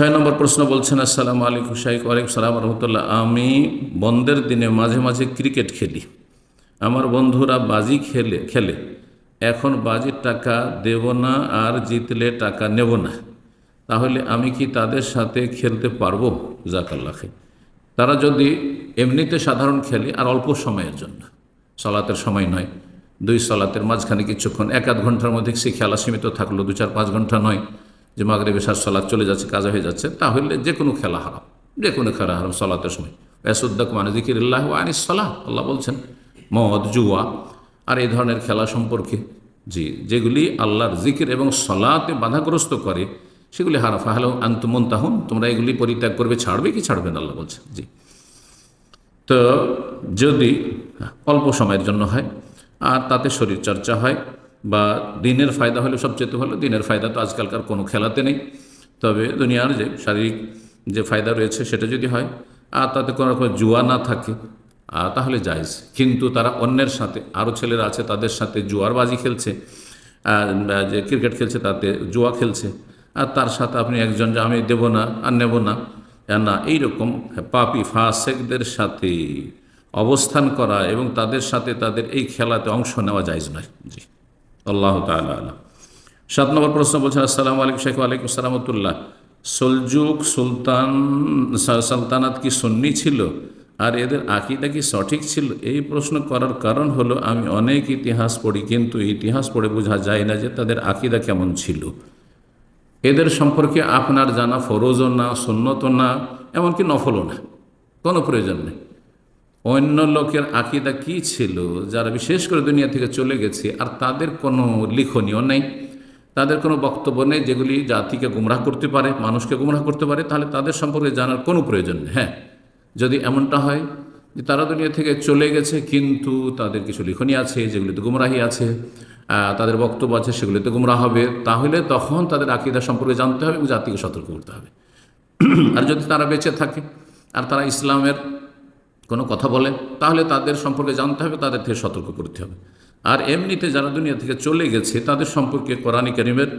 ছয় নম্বর প্রশ্ন বলছেন, আসসালামু আলাইকুম শাহিক ওয়ালাইকুম সালাম রহমতুল্লাহ। আমি বন্ধের দিনে মাঝে মাঝে ক্রিকেট খেলি। আমার বন্ধুরা বাজি খেলে খেলে। এখন বাজির টাকা দেব না আর জিতলে টাকা নেব না। তাহলে আমি কি তাদের সাথে খেলতে পারব? জাকাল্লাখে তারা যদি এমনিতে সাধারণ খেলে, আর অল্প সময়ের জন্য। সলাতের সময় নয়, দুই সলাতের মাঝখানে কিছুক্ষণ, এক আধ ঘণ্টার মধ্যে সে খেলা সীমিত থাকল, দু চার পাঁচ ঘণ্টা নয়। যে মাগরে বেশার সলাৎ চলে যাচ্ছে, কাজা হয়ে যাচ্ছে, তাহলে যে কোনো খেলা হারাম, যে কোনো খেলা হারাম সলাতের সময়। এসুদ্দাক মানে জিকির আনিস সলাহ আল্লাহ বলছেন, মদ, জুয়া, আর এই ধরনের খেলা সম্পর্কে। জি, যেগুলি আল্লাহর জিকির এবং সলাতে বাধাগ্রস্ত করে, সেগুলি হারাফা হলেও আন্তমন তাহন তোমরা এগুলি পরিত্যাগ করবে, ছাড়বে কি ছাড়বে না, আল্লাহ বলছেন। জি। তো যদি অল্প সময়ের জন্য হয়, আর তাতে শরীর চর্চা হয় বা দিনের ফায়দা হলে সবচেয়ে ভালো, দিনের ফায়দা তো আজকালকার কোনো খেলাতে নেই। তবে দুনিয়ার যে শারীরিক যে ফায়দা রয়েছে সেটা যদি হয়, আর তাতে কোনো রকম জুয়া না থাকে তাহলে যাইজ কিন্তু তারা অন্যের সাথে আরও ছেলেরা আছে তাদের সাথে জুয়ার বাজি খেলছে যে ক্রিকেট খেলছে তাতে জুয়া খেলছে, আর তার সাথে আপনি একজন যে আমি দেব না, আর নেব না না, এইরকম পাপি ফাসেকদের সাথে অবস্থান করা এবং তাদের সাথে তাদের এই খেলাতে অংশ নেওয়া যায়জ নয়। জি। আল্লাহ তালা সাত নম্বর প্রশ্ন বলছেন, আসসালামু আলাইকুম শেখ ওয়ালাইকুম সালামতুল্লাহ সলজুক সুলতান সালতানাত কি সন্নি ছিল? আর এদের আকিদা কি সঠিক ছিল? এই প্রশ্ন করার কারণ হলো, আমি অনেক ইতিহাস পড়ি, কিন্তু ইতিহাস পড়ে বোঝা যায় না যে তাদের আকিদা কেমন ছিল। এদের সম্পর্কে আপনার জানা ফরজও না সুন্নত না, এমনকি নফলও না। কোনো প্রয়োজন নেই। অন্য লোকের আকিদা কি ছিল, যারা বিশেষ করে দুনিয়া থেকে চলে গেছে, আর তাদের কোনো লিখনীয় নেই, তাদের কোনো বক্তব্য নেই যেগুলি জাতিকে গুমরাহ করতে পারে, মানুষকে গুমরাহ করতে পারে, তাহলে তাদের সম্পর্কে জানার কোনো প্রয়োজন নেই। হ্যাঁ যদি এমনটা হয় যে তারা দুনিয়া থেকে চলে গেছে, কিন্তু তাদের কিছু লিখনী আছে যেগুলিতে গুমরাহি আছে তাদের বক্তব্য আছে সেগুলিতে গুমরাহ হবে, তাহলে তখন তাদের আকিদা সম্পর্কে জানতে হবে এবং জাতিকে সতর্ক করতে হবে। আর যদি তারা বেঁচে থাকে, আর তারা ইসলামের কোনো কথা বলে তাহলে তাদের সম্পর্কে জানতে হবে, তাদের থেকে সতর্ক করতে হবে। আর এমনিতে যারা দুনিয়া থেকে চলে গেছে, তাদের সম্পর্কে কোরআনী করিমের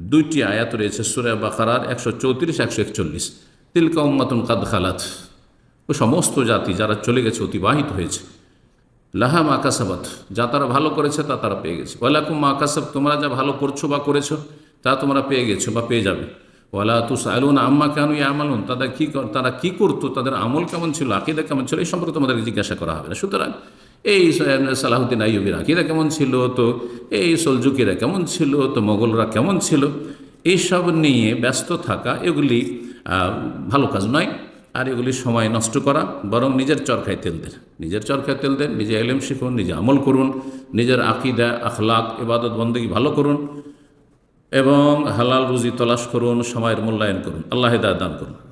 দুইটি আয়াত রয়েছে, সুরে বাকারার একশো চৌত্রিশ, একশো একচল্লিশ। তিলকা উম্মাতুন কাদ খালাত। ও সমস্ত জাতি যারা চলে গেছে, অতিবাহিত হয়েছে। লাহা মাকাসাবাত যা তারা ভালো করেছে, তা তারা পেয়ে গেছে। ওয়ালাকুম মাকাসাব তোমরা যা ভালো করছ বা করেছ, তা তোমরা পেয়ে গেছো বা পেয়ে যাবে। ওয়ালা তুস আলুন আম্মা কেন আমালুন তাদের কী তারা কী করতো? তাদের আমল কেমন ছিল? আকিদা কেমন ছিল? এই সম্পর্কে তোমাদেরকে জিজ্ঞাসা করা হবে না। সুতরাং এই সালাহুদ্দিন আইয়ুবির আকিদা কেমন ছিল? তো এই সলজুকিরা কেমন ছিল? তো মোগলরা কেমন ছিল? এইসব নিয়ে ব্যস্ত থাকা এগুলি ভালো কাজ নয়। আর এগুলি সময় নষ্ট করা, বরং নিজের চরকায় তেল দেন। নিজের চরকায় তেল দেন, নিজে এলেম শিখুন, নিজে আমল করুন, নিজের আকিদা, আখলাক, ইবাদত বন্দী ভালো করুন। এবং হালাল রুজি তলাশ করুন সময়ের মূল্যায়ন করুন। আল্লাহ দান করুন।